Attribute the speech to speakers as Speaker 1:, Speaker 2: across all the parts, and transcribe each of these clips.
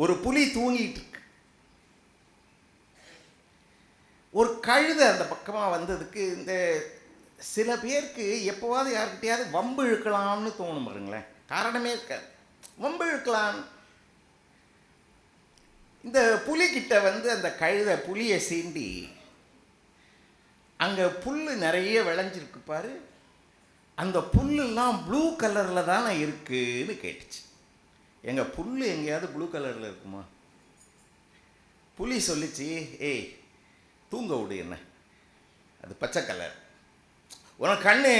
Speaker 1: ஒரு புலி தூங்கிட்டு இருக்கு. ஒரு கழுதை அந்த பக்கமாக வந்ததுக்கு இந்த சில பேருக்கு எப்போவாவது யார்கிட்டையாவது வம்பு இழுக்கலாம்னு தோணும் பாருங்களேன். காரணமே இருக்காது. வம்பு இழுக்கலாம். இந்த புலிகிட்ட வந்து அந்த கழுதை புலியை சீண்டி அங்கே புல் நிறைய விளைஞ்சிருக்கு பாரு. அந்த புல்லுலாம் ப்ளூ கலரில் தானே இருக்குதுன்னு கேட்டுச்சு. எங்கள் புல் எங்கேயாவது ப்ளூ கலரில் இருக்குமா? புலி சொல்லிச்சு ஏய் தூங்க விடு என்ன? அது பச்சை கலர் உனக்கு கண்ணு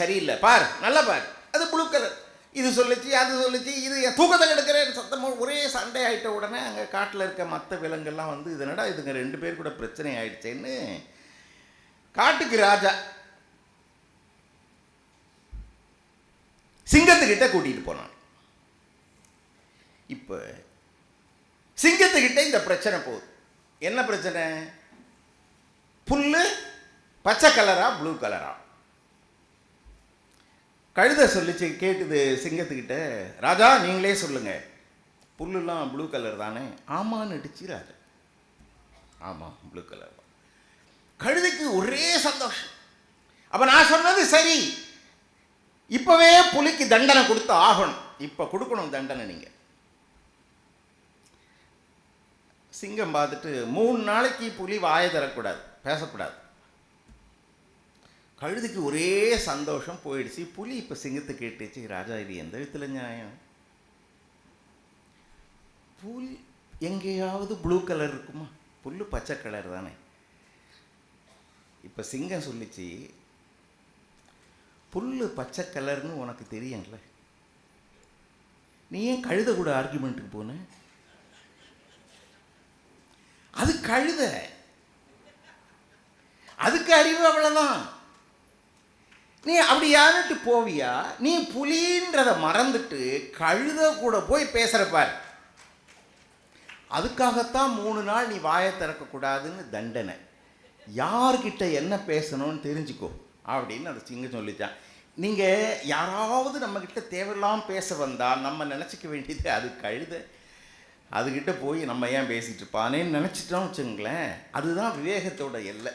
Speaker 1: சரியில்லை. பார் நல்லா பார். அது ப்ளூ கலர் இது சொல்லிச்சு அது சொல்லிச்சு இது தூக்கத்தை கெடுக்கிறேன் சத்தமாக ஒரே சண்டை ஆகிட்ட உடனே அங்கே காட்டில் இருக்க மற்ற விலங்கெல்லாம் வந்து இதனடா இதுங்க? ரெண்டு பேர் கூட பிரச்சனை ஆயிடுச்சேன்னு காட்டுக்கு ராஜா சிங்கத்துக்கிட்ட கூட்டிகிட்டு போனான். இப்போ சிங்கத்துக்கிட்ட இந்த பிரச்சனை போகுது. என்ன பிரச்சனை? புல்லு பச்சை கலரா ப்ளூ கலரா? கழுதை சொல்லிச்சு கேட்டுது சிங்கத்துக்கிட்ட ராஜா நீங்களே சொல்லுங்க. புல்லுலாம் ப்ளூ கலர் தானே. ஆமான்னு அடிச்சு ராஜா. ஆமாம் ப்ளூ கலர் தான். கழுதைக்கு ஒரே சந்தோஷம். அப்போ நான் சொன்னது சரி. இப்போவே புலிக்கு தண்டனை கொடுத்து ஆகணும். இப்போ கொடுக்கணும் தண்டனை நீங்கள் சிங்கம் பார்த்துட்டு மூணு நாளைக்கு புலி வாயை தரக்கூடாது பேசக்கூடாது. கழுதுக்கு ஒரே சந்தோஷம் போயிடுச்சு. புலி இப்போ சிங்கத்தை கேட்டுச்சு ராஜா இது எந்த விதத்தில் நியாயம்? புல் எங்கேயாவது ப்ளூ கலர் இருக்குமா? புல் பச்சை கலர் தானே. இப்போ சிங்கம் சொல்லிச்சு புல் பச்சை கலர்னு உனக்கு தெரியும்ல. நீ ஏன் கழுத கூட ஆர்குமெண்ட்டுக்கு போனேன் அது கழுத. அதுக்கு அறிவு அவ்வளவுதான். நீ அப்படி யாருட்டு போவியா? நீ புலின்றத மறந்துட்டு கழுத கூட போய் பேசுற அதுக்காகத்தான் மூணு நாள் நீ வாயை திறக்கக்கூடாதுன்னு தண்டனை. யார்கிட்ட என்ன பேசணும்னு தெரிஞ்சுக்கோ அப்படின்னு அந்த சிங்கம் சொல்லித்தான் நீங்கள் யாராவது நம்மக்கிட்ட தேவையில்லாமல் பேச வந்தால் நம்ம நினச்சிக்க வேண்டியது அது கழுத. அதுக்கிட்ட போய் நம்ம ஏன் பேசிகிட்டு இருப்பானேன்னு நினச்சிட்டோம் வச்சுங்களேன் அதுதான் விவேகத்தோட எல்லை.